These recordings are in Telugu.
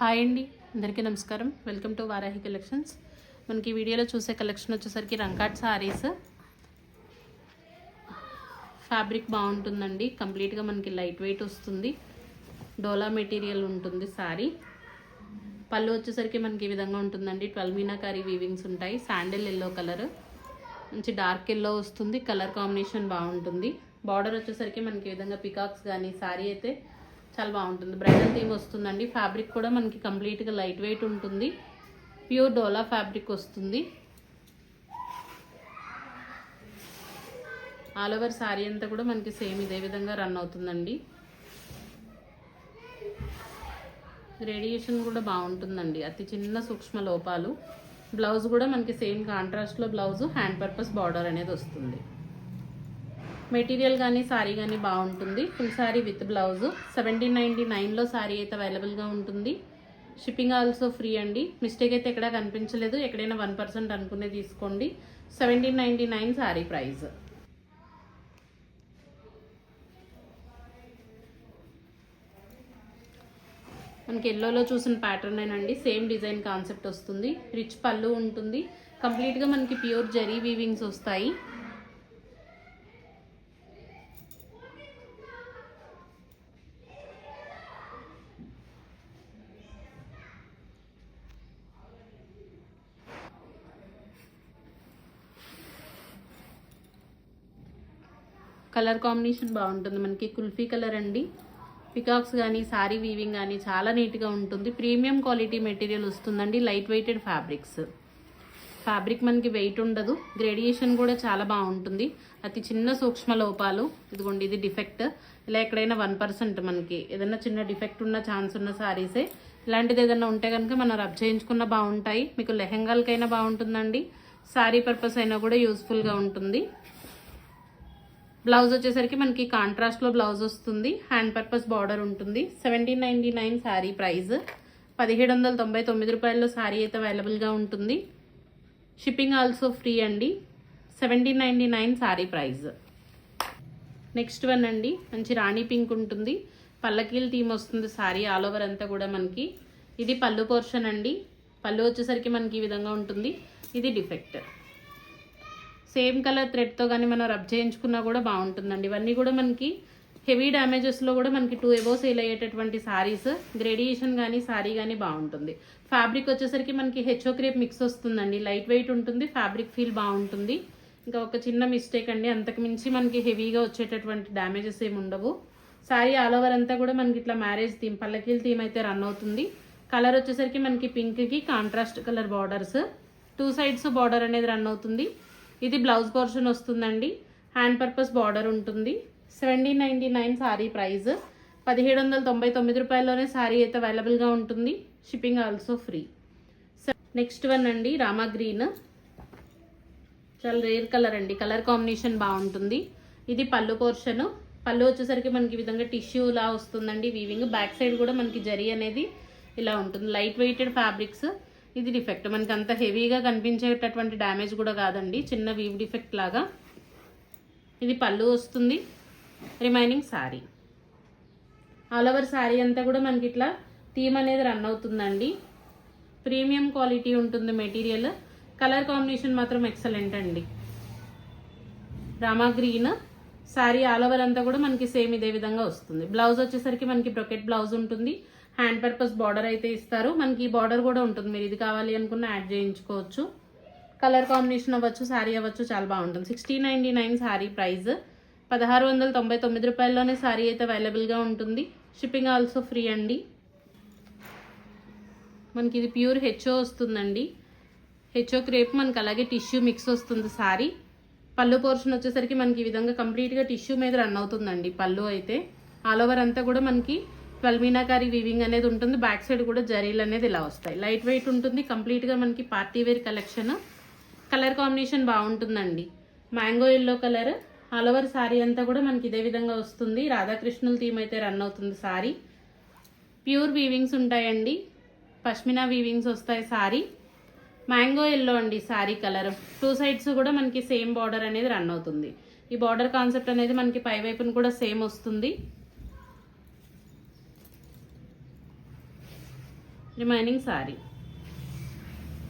హాయ్ అండి అందరికీ నమస్కారం. వెల్కమ్ టు వారాహి కలెక్షన్స్ మనకి ఈ వీడియోలో చూసే కలెక్షన్ వచ్చేసరికి రంకాట్ సారీస్ ఫ్యాబ్రిక్ బాగుంటుందండి. కంప్లీట్గా మనకి లైట్ వెయిట్ వస్తుంది. డోలా మెటీరియల్ ఉంటుంది సారీ పళ్ళు వచ్చేసరికి మనకి ఈ విధంగా ఉంటుందండి. ట్వెల్వ్ మీనాకారీ వీవింగ్స్ ఉంటాయి. శాండిల్ ఎల్లో కలర్ మంచి డార్క్ ఎల్లో వస్తుంది. కలర్ కాంబినేషన్ బాగుంటుంది. బార్డర్ వచ్చేసరికి మనకి ఈ విధంగా పికాక్స్ కానీ సారీ అయితే చాలా బాగుంటుంది. బ్రైడల్ థీమ్ వస్తుందండి. ఫ్యాబ్రిక్ కూడా మనకి కంప్లీట్గా లైట్ వెయిట్ ఉంటుంది. ప్యూర్ డోలా ఫ్యాబ్రిక్ వస్తుంది. ఆల్ ఓవర్ శారీ అంతా కూడా మనకి సేమ్ ఇదే విధంగా రన్ అవుతుందండి. రేడియేషన్ కూడా బాగుంటుందండి. అతి చిన్న సూక్ష్మ లోపాలు. బ్లౌజ్ కూడా మనకి సేమ్ కాంట్రాస్ట్లో బ్లౌజ్ హ్యాండ్ పర్పస్ బార్డర్ అనేది వస్తుంది. మెటీరియల్ కానీ సారీ కానీ బాగుంటుంది. Full sari with blouse. Seventeen ninety నైన్లో సారీ అయితే అవైలబుల్గా ఉంటుంది. షిప్పింగ్ ఆల్సో ఫ్రీ అండి. మిస్టేక్ అయితే ఎక్కడా కనిపించలేదు. ఎక్కడైనా వన్ పర్సెంట్ అనుకునే తీసుకోండి. Seventeen ninety nine sari price. మనకి ఎల్లోలో చూసిన ప్యాటర్న్ అండి సేమ్ డిజైన్ కాన్సెప్ట్ వస్తుంది. రిచ్ పళ్ళు ఉంటుంది. కంప్లీట్గా మనకి ప్యూర్ జరీ వీవింగ్స్ వస్తాయి. కలర్ కాంబినేషన్ బాగుంటుంది మనకి కుల్ఫీ కలర్ అండి. పికాక్స్ కానీ సారీ వీవింగ్ కానీ చాలా నీట్గా ఉంటుంది. ప్రీమియం క్వాలిటీ మెటీరియల్ వస్తుందండి లైట్ వెయిటెడ్ ఫ్యాబ్రిక్స్. ఫ్యాబ్రిక్ మనకి వెయిట్ ఉండదు గ్రేడియేషన్ కూడా చాలా బాగుంటుంది. అతి చిన్న సూక్ష్మ లోపాలు ఇదిగోండి ఇది డిఫెక్ట్. ఇలా ఎక్కడైనా వన్ పర్సెంట్ మనకి ఏదైనా చిన్న డిఫెక్ట్ ఉన్న ఛాన్స్ ఉన్న శారీసే ఇలాంటిది ఏదైనా ఉంటే కనుక మనం రబ్ చేయించుకున్న బాగుంటాయి. మీకు లెహెంగాలకైనా బాగుంటుందండి. శారీ పర్పస్ అయినా కూడా యూస్ఫుల్గా ఉంటుంది. బ్లౌజ్ వచ్చేసరికి మనకి కాంట్రాస్ట్లో బ్లౌజ్ వస్తుంది. హ్యాండ్ పర్పస్ బార్డర్ ఉంటుంది. Seventeen ninety nine sari price పదిహేడు వందల తొంభై తొమ్మిది రూపాయల్లో శారీ అయితే అవైలబుల్గా ఉంటుంది. షిప్పింగ్ ఆల్సో ఫ్రీ అండి. Seventeen ninety nine sari price next one అండి. మంచి రాణి పింక్ ఉంటుంది. పల్లకీల థీమ్ వస్తుంది శారీ ఆల్ ఓవర్ అంతా కూడా మనకి. ఇది పళ్ళు పోర్షన్ అండి. పళ్ళు వచ్చేసరికి మనకి ఈ విధంగా ఉంటుంది. ఇది డిఫెక్ట్ సేమ్ కలర్ థ్రెడ్తో కానీ మనం రబ్ చేయించుకున్నా కూడా బాగుంటుందండి. ఇవన్నీ కూడా మనకి హెవీ డ్యామేజెస్లో కూడా మనకి టూ ఎబో సేల్ అయ్యేటటువంటి సారీస్ గ్రేడియేషన్ కానీ సారీ కానీ బాగుంటుంది. ఫ్యాబ్రిక్ వచ్చేసరికి మనకి హెచ్ఓ క్రేప్ మిక్స్ వస్తుందండి. లైట్ వెయిట్ ఉంటుంది ఫ్యాబ్రిక్ ఫీల్ బాగుంటుంది. ఇంకా ఒక చిన్న మిస్టేక్ అండి అంతకు మించి మనకి హెవీగా వచ్చేటటువంటి డ్యామేజెస్ ఏమి ఉండవు. సారీ ఆల్ ఓవర్ అంతా కూడా మనకి ఇట్లా మ్యారేజ్ థీమ్ పల్లకీల థీమ్ అయితే రన్ అవుతుంది. కలర్ వచ్చేసరికి మనకి పింక్కి contrast colour borders two sides border అనేది రన్ అవుతుంది. ఇది బ్లౌజ్ పోర్షన్ వస్తుందండి. హ్యాండ్ పర్పస్ బార్డర్ ఉంటుంది. Seventeen ninety nine sari price పదిహేడు వందల తొంభై తొమ్మిది రూపాయల్లోనే సారీ అయితే అవైలబుల్గా ఉంటుంది. Shipping also free next one అండి రామా గ్రీన్ చాలా రేర్ కలర్ అండి. కలర్ కాంబినేషన్ బాగుంటుంది. ఇది పళ్ళు పోర్షన్. పళ్ళు వచ్చేసరికి మనకి ఈ విధంగా టిష్యూ లా వస్తుందండి. వీవింగ్ బ్యాక్ సైడ్ కూడా మనకి జరీ అనేది ఇలా ఉంటుంది. లైట్ వెయిటెడ్ ఫ్యాబ్రిక్స్ ఇది డిఫెక్ట్ మనకి అంత హెవీగా కనిపించేటటువంటి డ్యామేజ్ కూడా కాదండి. చిన్న వీవ్ డిఫెక్ట్ లాగా. ఇది పళ్ళు వస్తుంది. Remaining sari all over sari అంతా కూడా మనకి ఇట్లా థీమ్ అనేది రన్ అవుతుందండి. ప్రీమియం క్వాలిటీ ఉంటుంది మెటీరియల్ కలర్ కాంబినేషన్ మాత్రం ఎక్సలెంట్ అండి. Rama green sari all over అంతా కూడా మనకి సేమ్ ఇదే విధంగా వస్తుంది. బ్లౌజ్ వచ్చేసరికి మనకి బ్రొకెట్ బ్లౌజ్ ఉంటుంది. హ్యాండ్ పర్పస్ బార్డర్ అయితే ఇస్తారు. మనకి ఈ బార్డర్ కూడా ఉంటుంది. మీరు ఇది కావాలి అనుకున్న యాడ్ చేయించుకోవచ్చు. కలర్ కాంబినేషన్ అవ్వచ్చు శారీ అవ్వచ్చు చాలా బాగుంటుంది. Sixty ninety nine sari price పదహారు వందల తొంభై తొమ్మిది రూపాయల్లోనే శారీ అయితే అవైలబుల్గా ఉంటుంది. షిప్పింగ్ ఆల్సో ఫ్రీ అండి. మనకి ఇది ప్యూర్ హెచ్ఓ వస్తుందండి. హెచ్ఓ క్రేప్ మనకి అలాగే టిష్యూ మిక్స్ వస్తుంది శారీ పళ్ళు పోర్షన్ వచ్చేసరికి మనకి ఈ విధంగా కంప్లీట్గా టిష్యూ మీద రన్ అవుతుందండి పళ్ళు అయితే. ఆల్ ఓవర్ అంతా కూడా మనకి ట్వెల్వ్ మీనాకారి వీవింగ్ అనేది ఉంటుంది. బ్యాక్ సైడ్ కూడా జరీలు అనేది ఇలా వస్తాయి. లైట్ వెయిట్ ఉంటుంది. కంప్లీట్గా మనకి party wear collection colour combination బాగుంటుందండి. Mango yellow colour all over అంతా కూడా మనకి ఇదే విధంగా వస్తుంది. రాధాకృష్ణుల థీమ్ అయితే రన్ అవుతుంది శారీ ప్యూర్ వీవింగ్స్ ఉంటాయండి. పష్మినా వీవింగ్స్ వస్తాయి శారీ మ్యాంగో ఎల్లో అండి శారీ కలర్ టూ సైడ్స్ కూడా మనకి సేమ్ బార్డర్ అనేది రన్ అవుతుంది. ఈ బార్డర్ కాన్సెప్ట్ అనేది మనకి పై వైపున కూడా సేమ్ వస్తుంది. రిమైనింగ్ సారీ.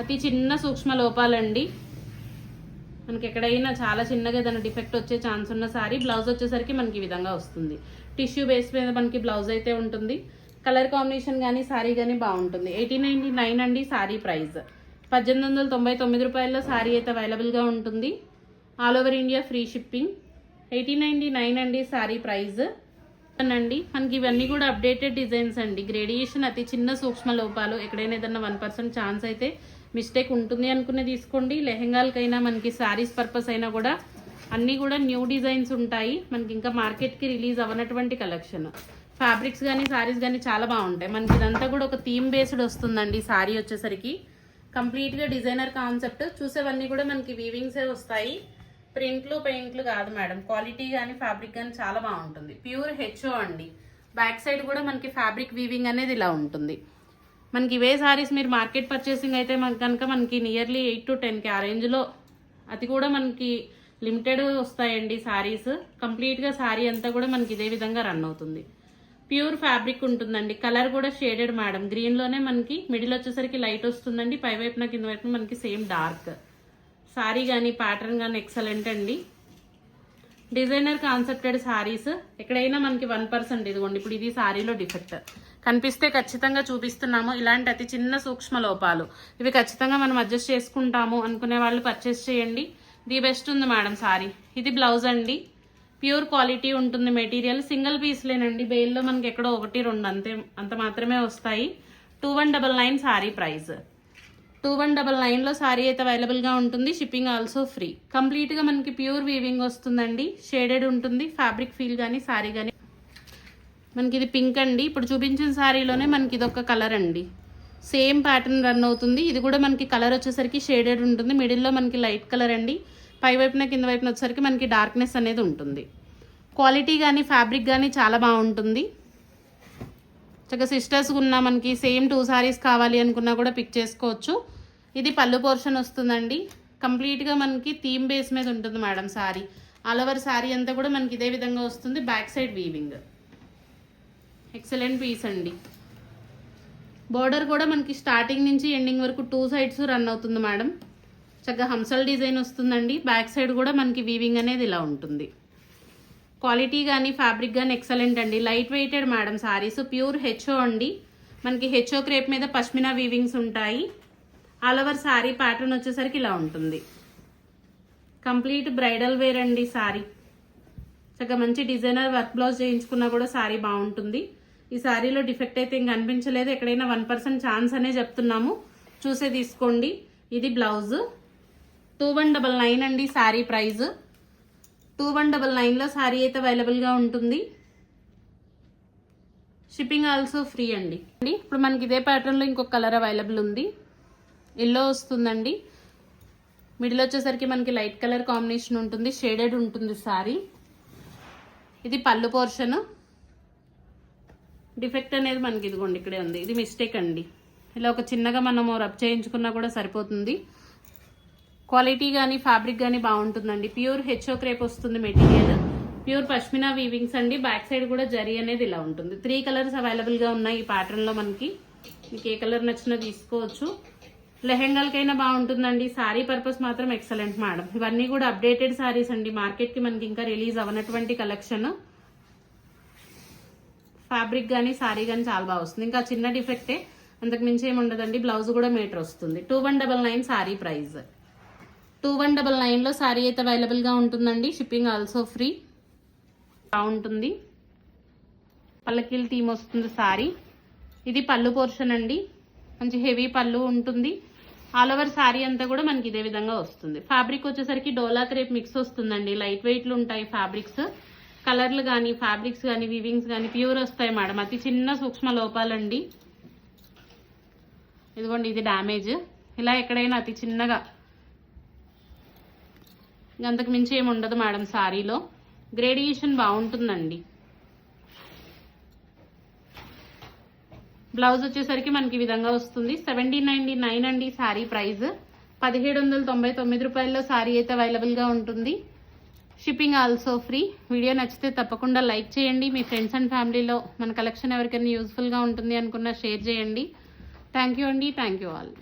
అతి చిన్న సూక్ష్మ లోపాలండి. మనకి ఎక్కడైనా చాలా చిన్నగా ఏదైనా డిఫెక్ట్ వచ్చే ఛాన్స్ ఉన్న సారీ బ్లౌజ్ వచ్చేసరికి మనకి ఈ విధంగా వస్తుంది. టిష్యూ బేస్ మీద మనకి బ్లౌజ్ అయితే ఉంటుంది. కలర్ కాంబినేషన్ కానీ సారీ కానీ బాగుంటుంది. ఎయిటీన్ నైన్టీ నైన్ అండి సారీ ప్రైస్. పద్దెనిమిది వందల తొంభై తొమ్మిది రూపాయల్లో సారీ అయితే అవైలబుల్గా ఉంటుంది. All over India free shipping. Eighteen ninety nine అండి సారీ ప్రైస్. అండి. మనకి ఇవన్నీ కూడా అప్డేటెడ్ డిజైన్స్ అండి. గ్రేడియేషన్ అతి చిన్న సూక్ష్మ లోపాలు. ఎక్కడైనా ఏదైనా వన్ పర్సెంట్ ఛాన్స్ అయితే మిస్టేక్ ఉంటుంది అనుకునే తీసుకోండి. లెహెంగాలకైనా మనకి శారీస్ పర్పస్ అయినా కూడా అన్నీ కూడా న్యూ డిజైన్స్ ఉంటాయి. మనకి ఇంకా మార్కెట్కి రిలీజ్ అవ్వనటువంటి కలెక్షన్ ఫ్యాబ్రిక్స్ కానీ శారీస్ కానీ చాలా బాగుంటాయి. మనకి ఇదంతా కూడా ఒక థీమ్ బేస్డ్ వస్తుందండి శారీ వచ్చేసరికి. కంప్లీట్గా డిజైనర్ కాన్సెప్ట్ చూసేవన్నీ కూడా మనకి వీవింగ్సే వస్తాయి. ప్రింట్లు పెయింట్లు కాదు మేడం. క్వాలిటీ కానీ ఫ్యాబ్రిక్ కానీ చాలా బాగుంటుంది. ప్యూర్ హెచ్ఓ అండి. బ్యాక్ సైడ్ కూడా మనకి ఫ్యాబ్రిక్ వీవింగ్ అనేది ఇలా ఉంటుంది. మనకి ఇవే సారీస్ మీరు మార్కెట్ పర్చేసింగ్ అయితే మనకి కనుక మనకి నియర్లీ ఎయిట్ టు టెన్కి ఆ రేంజ్లో అది కూడా మనకి లిమిటెడ్ వస్తాయండి సారీస్ కంప్లీట్గా సారీ అంతా కూడా మనకి ఇదే విధంగా రన్ అవుతుంది. ప్యూర్ ఫ్యాబ్రిక్ ఉంటుందండి. కలర్ కూడా షేడెడ్ మేడం గ్రీన్లోనే మనకి మిడిల్ వచ్చేసరికి లైట్ వస్తుందండి. పై వైపున కింద వైపున మనకి సేమ్ డార్క్ శారీ కానీ ప్యాటర్న్ కానీ ఎక్సలెంట్ అండి. డిజైనర్ కాన్సెప్టెడ్ శారీస్ ఎక్కడైనా మనకి వన్ పర్సెంట్ ఇదిగోండి ఇప్పుడు ఇది సారీలో డిఫెక్ట్ కనిపిస్తే ఖచ్చితంగా చూపిస్తున్నాము. ఇలాంటి అతి చిన్న సూక్ష్మ లోపాలు. ఇవి ఖచ్చితంగా మనం అడ్జస్ట్ చేసుకుంటాము అనుకునే వాళ్ళు పర్చేస్ చేయండి. ది బెస్ట్ ఉంది మేడం సారీ. ఇది బ్లౌజ్ అండి. ప్యూర్ క్వాలిటీ ఉంటుంది మెటీరియల్ సింగిల్ పీస్లేనండి బెయిల్లో మనకి ఎక్కడో ఒకటి రెండు అంతే అంత మాత్రమే వస్తాయి. Two one double nine sari price two one double నైన్లో సారీ అయితే అవైలబుల్గా ఉంటుంది. షిప్పింగ్ ఆల్సో ఫ్రీ కంప్లీట్గా మనకి ప్యూర్ వీవింగ్ వస్తుందండి. షేడెడ్ ఉంటుంది. ఫ్యాబ్రిక్ ఫీల్ కానీ సారీ కానీ మనకి ఇది పింక్ అండి. ఇప్పుడు చూపించిన సారీలోనే మనకి ఇది ఒక కలర్ అండి. సేమ్ ప్యాటర్న్ రన్ అవుతుంది. ఇది కూడా మనకి కలర్ వచ్చేసరికి షేడెడ్ ఉంటుంది. మిడిల్లో మనకి లైట్ కలర్ అండి. పై వైపున కింద వైపున వచ్చేసరికి మనకి డార్క్నెస్ అనేది ఉంటుంది. క్వాలిటీ కానీ ఫ్యాబ్రిక్ కానీ చాలా బాగుంటుంది. చక్కగా సిస్టర్స్ ఉన్న మనకి సేమ్ టూ సారీస్ కావాలి అనుకున్నా కూడా పిక్ చేసుకోవచ్చు. ఇది పళ్ళు పోర్షన్ వస్తుందండి. కంప్లీట్గా మనకి థీమ్ బేస్ మీద ఉంటుంది madam sari all over sari అంతా కూడా మనకి ఇదే విధంగా వస్తుంది. Back side weaving excellent piece అండి. బోర్డర్ కూడా మనకి స్టార్టింగ్ నుంచి ఎండింగ్ వరకు టూ సైడ్స్ రన్ అవుతుంది మేడం. చక్కగా హంసల్ డిజైన్ వస్తుందండి. బ్యాక్ సైడ్ కూడా మనకి వీవింగ్ అనేది ఇలా ఉంటుంది. క్వాలిటీ కానీ ఫ్యాబ్రిక్ కానీ ఎక్సలెంట్ అండి. Light weighted madam saris pure HO అండి. మనకి హెచ్ఓ క్రేప్ మీద పష్మినా వీవింగ్స్ ఉంటాయి. ఆల్ ఓవర్ శారీ ప్యాటర్న్ వచ్చేసరికి ఇలా ఉంటుంది. కంప్లీట్ బ్రైడల్ వేర్ అండి సారీ. చక్కగా మంచి డిజైనర్ వర్క్ బ్లౌజ్ చేయించుకున్నా కూడా శారీ బాగుంటుంది. ఈ శారీలో డిఫెక్ట్ అయితే ఇంక అనిపించలేదు. ఎక్కడైనా వన్ పర్సెంట్ ఛాన్స్ అనే చెప్తున్నాము. చూసే తీసుకోండి. ఇది blouse. Two one double nine అండి sari price. Two one double నైన్లో సారీ అయితే అవైలబుల్గా ఉంటుంది. షిప్పింగ్ ఆల్సో ఫ్రీ అండి. అండి ఇప్పుడు మనకి ఇదే ప్యాటర్న్లో ఇంకొక కలర్ అవైలబుల్ ఉంది. ఎల్లో వస్తుందండి. మిడిల్ వచ్చేసరికి మనకి లైట్ కలర్ కాంబినేషన్ ఉంటుంది. షేడెడ్ ఉంటుంది సారీ ఇది పళ్ళు పోర్షన్ డిఫెక్ట్ అనేది మనకి ఇదిగోండి ఇక్కడే ఉంది. ఇది మిస్టేక్ అండి. ఇలా ఒక చిన్నగా మనము రబ్ చేయించుకున్నా కూడా సరిపోతుంది. క్వాలిటీ కానీ ఫ్యాబ్రిక్ కానీ బాగుంటుందండి. ప్యూర్ హెచ్ఓ క్రేప్ వస్తుంది మెటీరియల్. ప్యూర్ పష్మినా వీవింగ్స్ అండి. బ్యాక్ సైడ్ కూడా జరీ అనేది ఇలా ఉంటుంది. త్రీ కలర్స్ అవైలబుల్గా ఉన్నాయి ఈ ప్యాటర్న్లో మనకి. మీకు ఏ కలర్ నచ్చినా తీసుకోవచ్చు. లెహెంగాలకైనా బాగుంటుందండి. సారీ పర్పస్ మాత్రం ఎక్సలెంట్ మేడం. ఇవన్నీ కూడా అప్డేటెడ్ సారీస్ అండి. మార్కెట్కి మనకి ఇంకా రిలీజ్ అవ్వనటువంటి కలెక్షన్. ఫ్యాబ్రిక్ కానీ సారీ కానీ చాలా బాగా వస్తుంది. ఇంకా చిన్న డిఫెక్టే. అంతకు మించి ఏమి ఉండదండి. బ్లౌజ్ కూడా మీటర్ వస్తుంది. Two one double nine sari price. Two one double నైన్లో సారీ అయితే అవైలబుల్గా ఉంటుందండి. షిప్పింగ్ ఆల్సో ఫ్రీ బాగుంటుంది పల్లకీల థీమ్ వస్తుంది సారీ ఇది పళ్ళు పోర్షన్ అండి. మంచి హెవీ పళ్ళు ఉంటుంది. ఆల్ ఓవర్ సారీ అంతా కూడా మనకి ఇదే విధంగా వస్తుంది. ఫ్యాబ్రిక్ వచ్చేసరికి డోలా క్రేప్ మిక్స్ వస్తుందండి. లైట్ వెయిట్లు ఉంటాయి ఫ్యాబ్రిక్స్ కలర్లు కానీ ఫ్యాబ్రిక్స్ కానీ వివింగ్స్ కానీ ప్యూర్ వస్తాయి మేడం. అతి చిన్న సూక్ష్మ లోపాలండి. ఇదిగోండి ఇది డ్యామేజ్ ఇలా ఎక్కడైనా అతి చిన్నగా అంతకు మించి ఏమి ఉండదు మేడం శారీలో గ్రేడియేషన్ బాగుంటుందండి. బ్లౌజ్ వచ్చేసరికి మనకి ఈ విధంగా వస్తుంది. సెవెంటీన్ నైన్టీ నైన్ అండి శారీ ప్రైస్ పదిహేడు వందల తొంభై తొమ్మిది రూపాయల్లో సారీ అయితే అవైలబుల్గా ఉంటుంది. Shipping also free. వీడియో నచ్చితే తప్పకుండా లైక్ చేయండి. మీ ఫ్రెండ్స్ అండ్ ఫ్యామిలీలో మన కలెక్షన్ ఎవరికైనా యూస్ఫుల్గా ఉంటుంది అనుకున్నా షేర్ చేయండి. థ్యాంక్ యూ అండి. Thank you all.